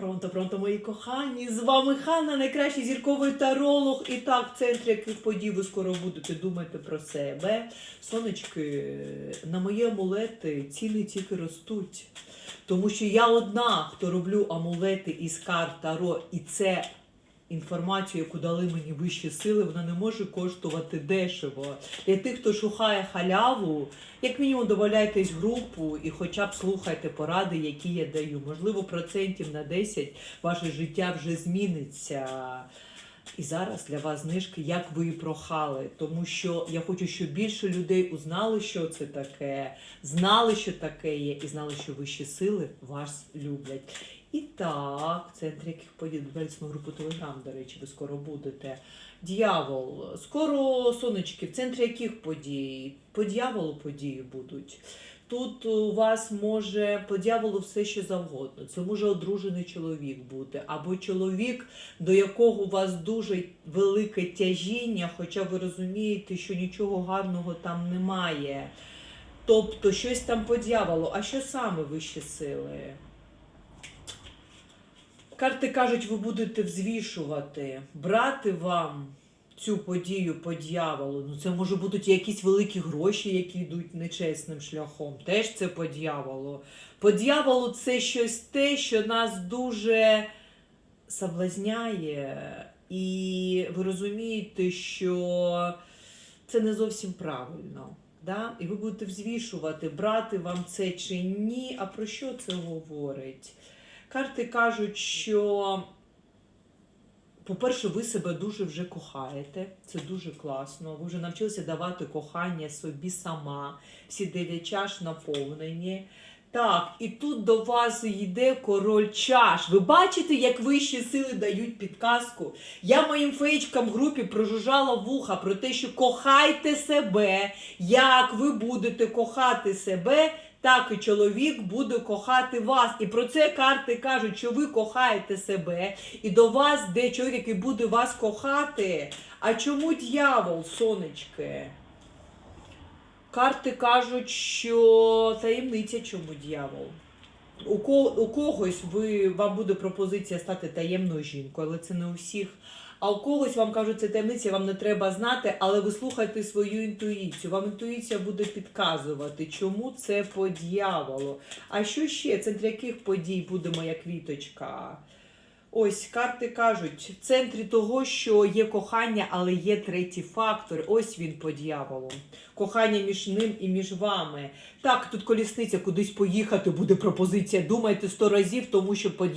Пронто, пронто, мої кохані! З вами Ханна, найкращий зірковий таролог. І так, в центрі яких подій ви скоро будете думати про себе. Сонечки, на мої амулети ціни тільки ростуть. Тому що я одна, хто роблю амулети із карт Таро, і це інформацію, яку дали мені вищі сили, вона не може коштувати дешево. Для тих, хто шукає халяву, як мінімум додавайтесь в групу і хоча б слухайте поради, які я даю. Можливо, процентів на 10 ваше життя вже зміниться. І зараз для вас знижки, як ви і прохали. Тому що я хочу, щоб більше людей узнали, що це таке, знали, що таке є, і знали, що вищі сили вас люблять. І так, в яких подій додавайтесь на групу Телеграм, до речі, ви скоро будете. Дьявол, скоро сонечки, в центрі яких подій? По дьяволу події будуть. Тут у вас може по дьяволу все що завгодно. Це може одружений чоловік бути, або чоловік, до якого у вас дуже велике тяжіння, хоча ви розумієте, що нічого гарного там немає. Тобто щось там по дьяволу. А що саме вищі сили? Карти кажуть, ви будете взвішувати, брати вам цю подію по дьяволу. Ну, це може бути якісь великі гроші, які йдуть нечесним шляхом. Теж це по дьяволу. По дьяволу це щось те, що нас дуже соблазняє, і ви розумієте, що це не зовсім правильно. Да? І ви будете взвішувати, брати вам це чи ні. А про що це говорить? Карти кажуть, що, по-перше, ви себе дуже вже кохаєте. Це дуже класно. Ви вже навчилися давати кохання собі сама. Всі дев'ять чаш наповнені. Так, і тут до вас йде король чаш. Ви бачите, як вищі сили дають підказку? Я моїм феєчкам в групі прожужжала вуха про те, що кохайте себе. Як ви будете кохати себе, так і чоловік буде кохати вас. І про це карти кажуть, що ви кохаєте себе, і до вас де чоловік, який буде вас кохати. А чому дьявол, сонечки? Карти кажуть, що таємниця чому дьявол. У, ко, у когось ви, вам буде пропозиція стати таємною жінкою, але це не у всіх. А у когось вам кажуть, це таємниця, вам не треба знати, але ви слухайте свою інтуїцію. Вам інтуїція буде підказувати, чому це по дьяволу. А що ще? Це для яких подій буде моя квіточка? Ось карти кажуть, в центрі того, що є кохання, але є третій фактор. Ось він по дьяволу. Кохання між ним і між вами. Так, тут колісниця кудись поїхати буде пропозиція. Думайте сто разів, тому що по дьяволу